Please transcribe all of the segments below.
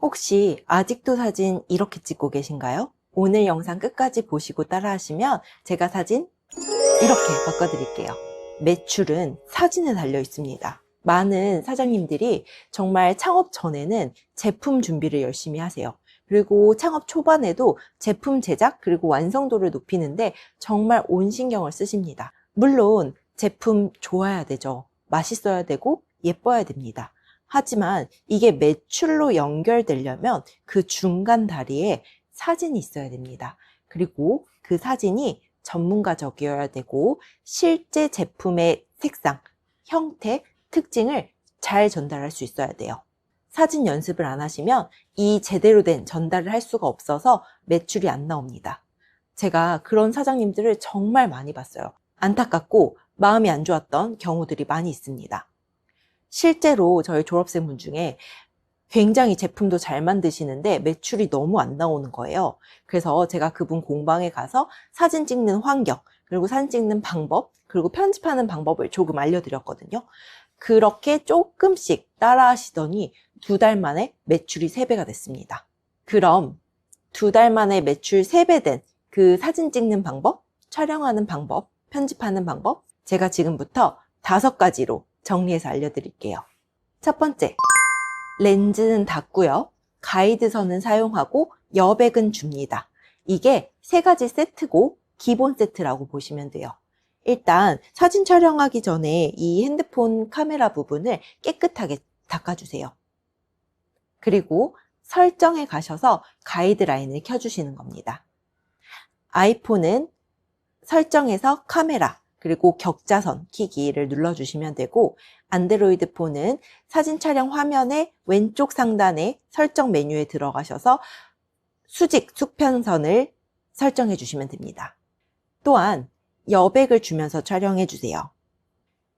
혹시 아직도 사진 이렇게 찍고 계신가요? 오늘 영상 끝까지 보시고 따라 하시면 제가 사진 이렇게 바꿔드릴게요. 매출은 사진에 달려 있습니다. 많은 사장님들이 정말 창업 전에는 제품 준비를 열심히 하세요. 그리고 창업 초반에도 제품 제작 그리고 완성도를 높이는데 정말 온 신경을 쓰십니다. 물론 제품 좋아야 되죠. 맛있어야 되고 예뻐야 됩니다. 하지만 이게 매출로 연결되려면 그 중간 다리에 사진이 있어야 됩니다. 그리고 그 사진이 전문가적이어야 되고 실제 제품의 색상, 형태, 특징을 잘 전달할 수 있어야 돼요. 사진 연습을 안 하시면 이 제대로 된 전달을 할 수가 없어서 매출이 안 나옵니다. 제가 그런 사장님들을 정말 많이 봤어요. 안타깝고 마음이 안 좋았던 경우들이 많이 있습니다. 실제로 저희 졸업생분 중에 굉장히 제품도 잘 만드시는데 매출이 너무 안 나오는 거예요. 그래서 제가 그분 공방에 가서 사진 찍는 환경, 그리고 사진 찍는 방법, 그리고 편집하는 방법을 조금 알려드렸거든요. 그렇게 조금씩 따라 하시더니 두 달 만에 매출이 3배가 됐습니다. 그럼 두 달 만에 매출 3배 된 그 사진 찍는 방법, 촬영하는 방법, 편집하는 방법, 제가 지금부터 다섯 가지로 정리해서 알려드릴게요. 첫 번째, 렌즈는 닫고요. 가이드선은 사용하고 여백은 줍니다. 이게 세 가지 세트고 기본 세트라고 보시면 돼요. 일단 사진 촬영하기 전에 이 핸드폰 카메라 부분을 깨끗하게 닦아주세요. 그리고 설정에 가셔서 가이드라인을 켜주시는 겁니다. 아이폰은 설정에서 카메라, 그리고 격자선 키기를 눌러주시면 되고, 안드로이드 폰은 사진 촬영 화면의 왼쪽 상단에 설정 메뉴에 들어가셔서 수직 수평선을 설정해 주시면 됩니다. 또한 여백을 주면서 촬영해 주세요.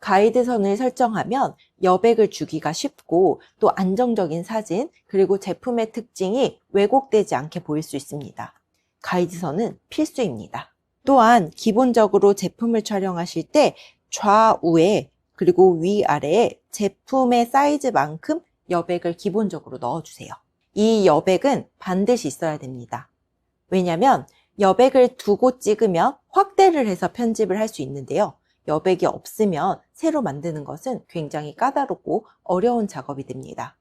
가이드선을 설정하면 여백을 주기가 쉽고 또 안정적인 사진 그리고 제품의 특징이 왜곡되지 않게 보일 수 있습니다. 가이드선은 필수입니다. 또한 기본적으로 제품을 촬영하실 때 좌우에 그리고 위아래에 제품의 사이즈만큼 여백을 기본적으로 넣어주세요. 이 여백은 반드시 있어야 됩니다. 왜냐하면 여백을 두고 찍으면 확대를 해서 편집을 할 수 있는데요. 여백이 없으면 새로 만드는 것은 굉장히 까다롭고 어려운 작업이 됩니다.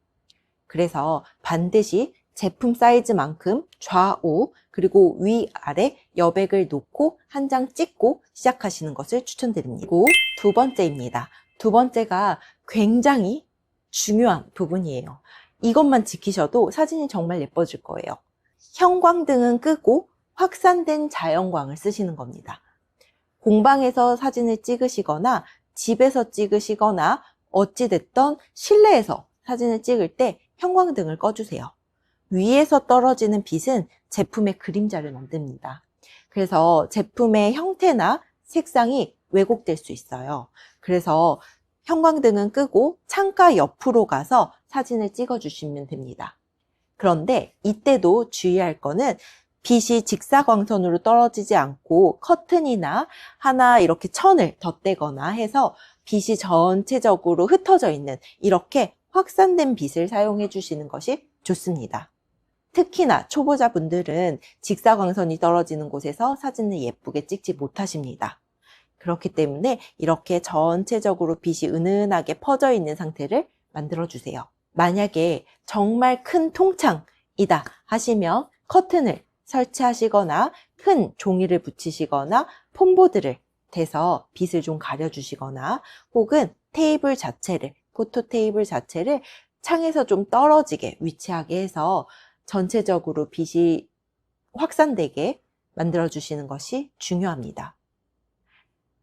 그래서 반드시 제품 사이즈만큼 좌우 그리고 위아래 여백을 놓고 한 장 찍고 시작하시는 것을 추천드립니다. 그리고 두 번째입니다. 두 번째가 굉장히 중요한 부분이에요. 이것만 지키셔도 사진이 정말 예뻐질 거예요. 형광등은 끄고 확산된 자연광을 쓰시는 겁니다. 공방에서 사진을 찍으시거나 집에서 찍으시거나 어찌됐던 실내에서 사진을 찍을 때 형광등을 꺼주세요. 위에서 떨어지는 빛은 제품의 그림자를 만듭니다. 그래서 제품의 형태나 색상이 왜곡될 수 있어요. 그래서 형광등은 끄고 창가 옆으로 가서 사진을 찍어 주시면 됩니다. 그런데 이때도 주의할 거는 빛이 직사광선으로 떨어지지 않고 커튼이나 하나 이렇게 천을 덧대거나 해서 빛이 전체적으로 흩어져 있는 이렇게 확산된 빛을 사용해 주시는 것이 좋습니다. 특히나 초보자분들은 직사광선이 떨어지는 곳에서 사진을 예쁘게 찍지 못하십니다. 그렇기 때문에 이렇게 전체적으로 빛이 은은하게 퍼져 있는 상태를 만들어 주세요. 만약에 정말 큰 통창이다 하시면 커튼을 설치하시거나 큰 종이를 붙이시거나 폼보드를 대서 빛을 좀 가려주시거나 혹은 테이블 자체를, 포토 테이블 자체를 창에서 좀 떨어지게 위치하게 해서 전체적으로 빛이 확산되게 만들어 주시는 것이 중요합니다.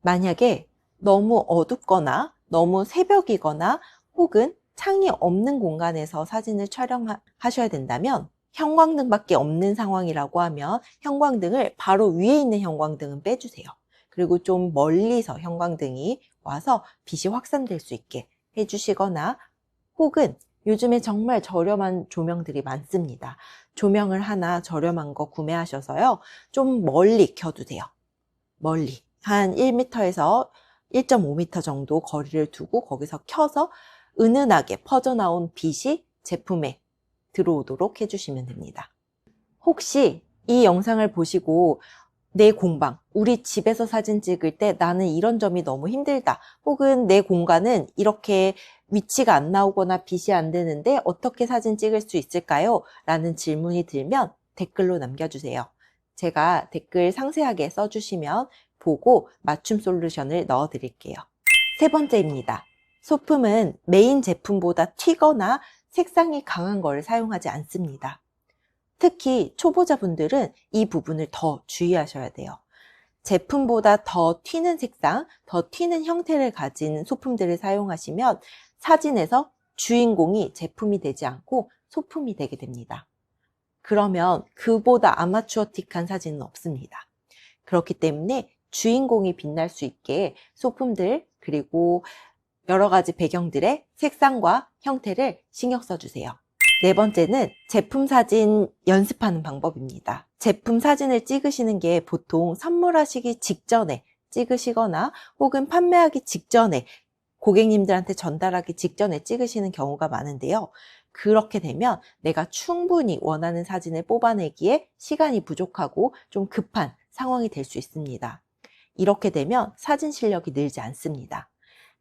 만약에 너무 어둡거나 너무 새벽이거나 혹은 창이 없는 공간에서 사진을 촬영하셔야 된다면 형광등밖에 없는 상황이라고 하면 형광등을 바로 위에 있는 형광등은 빼주세요. 그리고 좀 멀리서 형광등이 와서 빛이 확산될 수 있게 해주시거나 혹은 요즘에 정말 저렴한 조명들이 많습니다. 조명을 하나 저렴한 거 구매하셔서요. 좀 멀리 켜두세요. 멀리. 한 1m에서 1.5m 정도 거리를 두고 거기서 켜서 은은하게 퍼져나온 빛이 제품의 들어오도록 해주시면 됩니다. 혹시 이 영상을 보시고 내 공방, 우리 집에서 사진 찍을 때 나는 이런 점이 너무 힘들다. 혹은 내 공간은 이렇게 위치가 안 나오거나 빛이 안 되는데 어떻게 사진 찍을 수 있을까요? 라는 질문이 들면 댓글로 남겨주세요. 제가 댓글 상세하게 써주시면 보고 맞춤 솔루션을 넣어 드릴게요. 세 번째입니다. 소품은 메인 제품보다 튀거나 색상이 강한 걸 사용하지 않습니다. 특히 초보자분들은 이 부분을 더 주의하셔야 돼요. 제품보다 더 튀는 색상, 더 튀는 형태를 가진 소품들을 사용하시면 사진에서 주인공이 제품이 되지 않고 소품이 되게 됩니다. 그러면 그보다 아마추어틱한 사진은 없습니다. 그렇기 때문에 주인공이 빛날 수 있게 소품들 그리고 여러 가지 배경들의 색상과 형태를 신경 써주세요. 네 번째는 제품 사진 연습하는 방법입니다. 제품 사진을 찍으시는 게 보통 선물하시기 직전에 찍으시거나 혹은 판매하기 직전에 고객님들한테 전달하기 직전에 찍으시는 경우가 많은데요. 그렇게 되면 내가 충분히 원하는 사진을 뽑아내기에 시간이 부족하고 좀 급한 상황이 될 수 있습니다. 이렇게 되면 사진 실력이 늘지 않습니다.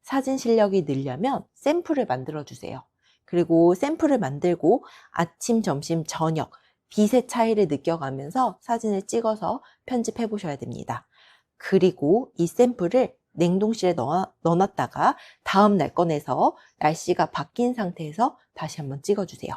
사진 실력이 늘려면 샘플을 만들어 주세요. 그리고 샘플을 만들고 아침, 점심, 저녁 빛의 차이를 느껴가면서 사진을 찍어서 편집해 보셔야 됩니다. 그리고 이 샘플을 냉동실에 넣어, 넣어 놨다가 다음 날 꺼내서 날씨가 바뀐 상태에서 다시 한번 찍어주세요.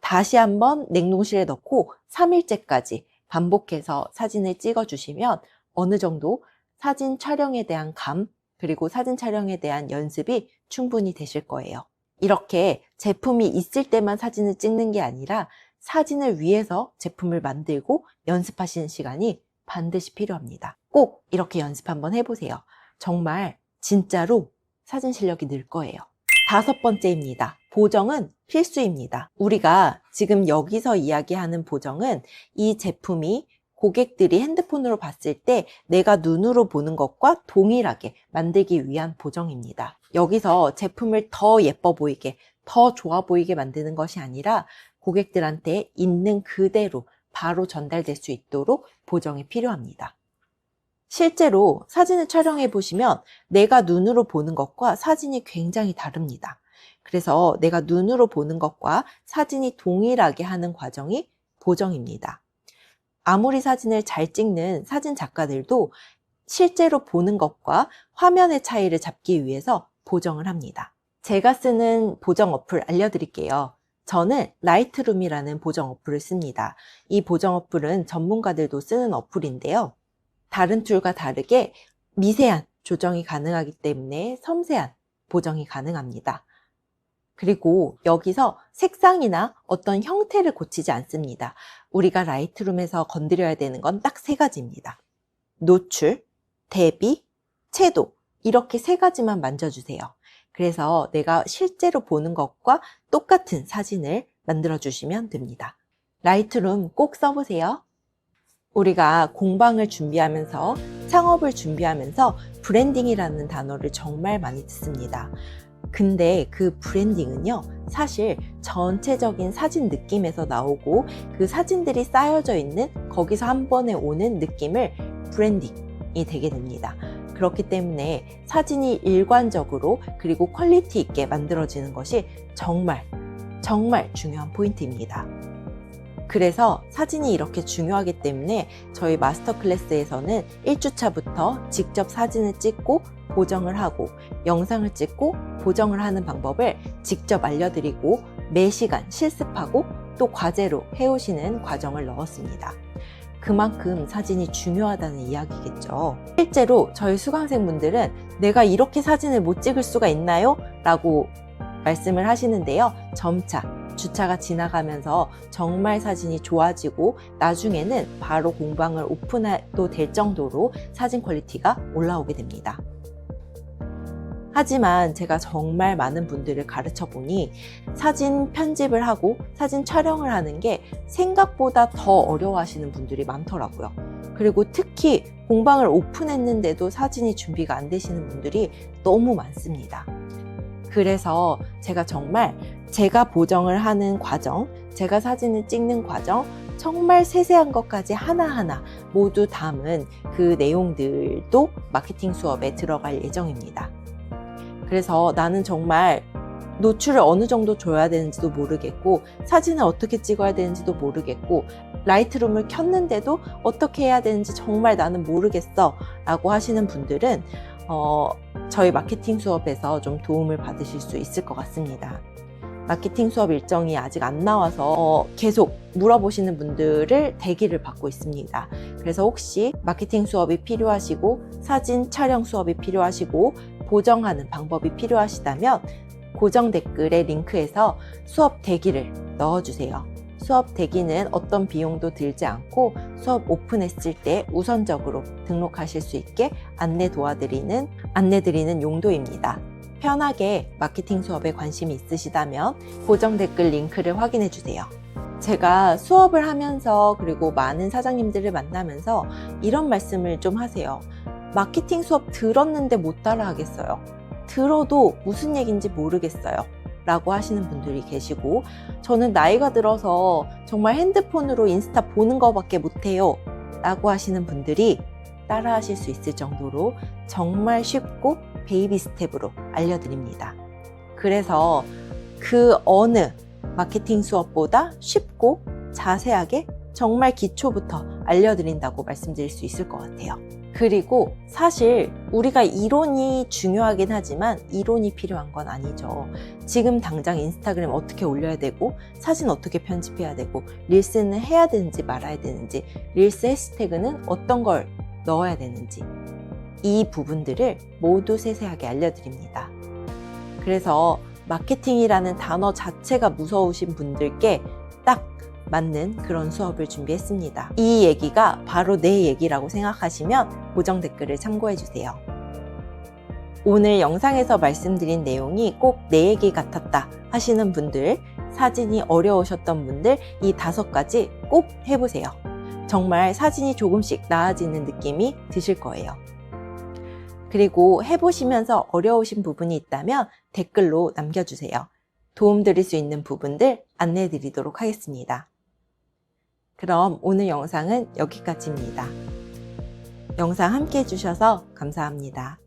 다시 한번 냉동실에 넣고 3일째까지 반복해서 사진을 찍어주시면 어느 정도 사진 촬영에 대한 감, 그리고 사진 촬영에 대한 연습이 충분히 되실 거예요. 이렇게 제품이 있을 때만 사진을 찍는 게 아니라 사진을 위해서 제품을 만들고 연습하시는 시간이 반드시 필요합니다. 꼭 이렇게 연습 한번 해보세요. 정말 진짜로 사진 실력이 늘 거예요. 다섯 번째입니다. 보정은 필수입니다. 우리가 지금 여기서 이야기하는 보정은 이 제품이 고객들이 핸드폰으로 봤을 때 내가 눈으로 보는 것과 동일하게 만들기 위한 보정입니다. 여기서 제품을 더 예뻐 보이게, 더 좋아 보이게 만드는 것이 아니라 고객들한테 있는 그대로 바로 전달될 수 있도록 보정이 필요합니다. 실제로 사진을 촬영해 보시면 내가 눈으로 보는 것과 사진이 굉장히 다릅니다. 그래서 내가 눈으로 보는 것과 사진이 동일하게 하는 과정이 보정입니다. 아무리 사진을 잘 찍는 사진 작가들도 실제로 보는 것과 화면의 차이를 잡기 위해서 보정을 합니다. 제가 쓰는 보정 어플 알려드릴게요. 저는 라이트룸이라는 보정 어플을 씁니다. 이 보정 어플은 전문가들도 쓰는 어플인데요. 다른 툴과 다르게 미세한 조정이 가능하기 때문에 섬세한 보정이 가능합니다. 그리고 여기서 색상이나 어떤 형태를 고치지 않습니다. 우리가 라이트룸에서 건드려야 되는 건 딱 세 가지입니다. 노출, 대비, 채도 이렇게 세 가지만 만져주세요. 그래서 내가 실제로 보는 것과 똑같은 사진을 만들어 주시면 됩니다. 라이트룸 꼭 써보세요. 우리가 공방을 준비하면서 창업을 준비하면서 브랜딩이라는 단어를 정말 많이 듣습니다. 근데 그 브랜딩은요, 사실 전체적인 사진 느낌에서 나오고 그 사진들이 쌓여져 있는 거기서 한 번에 오는 느낌을 브랜딩이 되게 됩니다. 그렇기 때문에 사진이 일관적으로 그리고 퀄리티 있게 만들어지는 것이 정말, 정말 중요한 포인트입니다. 그래서 사진이 이렇게 중요하기 때문에 저희 마스터 클래스에서는 1주차부터 직접 사진을 찍고 보정을 하고 영상을 찍고 보정을 하는 방법을 직접 알려드리고 매 시간 실습하고 또 과제로 해오시는 과정을 넣었습니다. 그만큼 사진이 중요하다는 이야기겠죠. 실제로 저희 수강생분들은 내가 이렇게 사진을 못 찍을 수가 있나요? 라고 말씀을 하시는데요. 점차 주차가 지나가면서 정말 사진이 좋아지고 나중에는 바로 공방을 오픈해도 될 정도로 사진 퀄리티가 올라오게 됩니다. 하지만 제가 정말 많은 분들을 가르쳐 보니 사진 편집을 하고 사진 촬영을 하는 게 생각보다 더 어려워하시는 분들이 많더라고요. 그리고 특히 공방을 오픈했는데도 사진이 준비가 안 되시는 분들이 너무 많습니다. 그래서 제가 정말 제가 보정을 하는 과정, 제가 사진을 찍는 과정, 정말 세세한 것까지 하나하나 모두 담은 그 내용들도 마케팅 수업에 들어갈 예정입니다. 그래서 나는 정말 노출을 어느 정도 줘야 되는지도 모르겠고 사진을 어떻게 찍어야 되는지도 모르겠고 라이트룸을 켰는데도 어떻게 해야 되는지 정말 나는 모르겠어 라고 하시는 분들은 어, 저희 마케팅 수업에서 좀 도움을 받으실 수 있을 것 같습니다. 마케팅 수업 일정이 아직 안 나와서 어, 계속 물어보시는 분들을 대기를 받고 있습니다. 그래서 혹시 마케팅 수업이 필요하시고 사진 촬영 수업이 필요하시고 보정하는 방법이 필요하시다면 고정 댓글에 링크해서 수업 대기를 넣어주세요. 수업 대기는 어떤 비용도 들지 않고 수업 오픈했을 때 우선적으로 등록하실 수 있게 안내 도와드리는, 안내드리는 용도입니다. 편하게 마케팅 수업에 관심이 있으시다면 고정 댓글 링크를 확인해 주세요. 제가 수업을 하면서 그리고 많은 사장님들을 만나면서 이런 말씀을 좀 하세요. 마케팅 수업 들었는데 못 따라 하겠어요. 들어도 무슨 얘기인지 모르겠어요. 라고 하시는 분들이 계시고, 저는 나이가 들어서 정말 핸드폰으로 인스타 보는 것밖에 못해요. 라고 하시는 분들이 따라 하실 수 있을 정도로 정말 쉽고 베이비 스텝으로 알려드립니다. 그래서 그 어느 마케팅 수업보다 쉽고 자세하게 정말 기초부터 알려드린다고 말씀드릴 수 있을 것 같아요. 그리고 사실 우리가 이론이 중요하긴 하지만 이론이 필요한 건 아니죠. 지금 당장 인스타그램 어떻게 올려야 되고 사진 어떻게 편집해야 되고 릴스는 해야 되는지 말아야 되는지 릴스 해시태그는 어떤 걸 넣어야 되는지 이 부분들을 모두 세세하게 알려드립니다. 그래서 마케팅이라는 단어 자체가 무서우신 분들께 딱 맞는 그런 수업을 준비했습니다. 이 얘기가 바로 내 얘기라고 생각하시면 고정 댓글을 참고해 주세요. 오늘 영상에서 말씀드린 내용이 꼭 내 얘기 같았다 하시는 분들, 사진이 어려우셨던 분들 이 다섯 가지 꼭 해보세요. 정말 사진이 조금씩 나아지는 느낌이 드실 거예요. 그리고 해보시면서 어려우신 부분이 있다면 댓글로 남겨주세요. 도움드릴 수 있는 부분들 안내 드리도록 하겠습니다. 그럼 오늘 영상은 여기까지입니다. 영상 함께 해주셔서 감사합니다.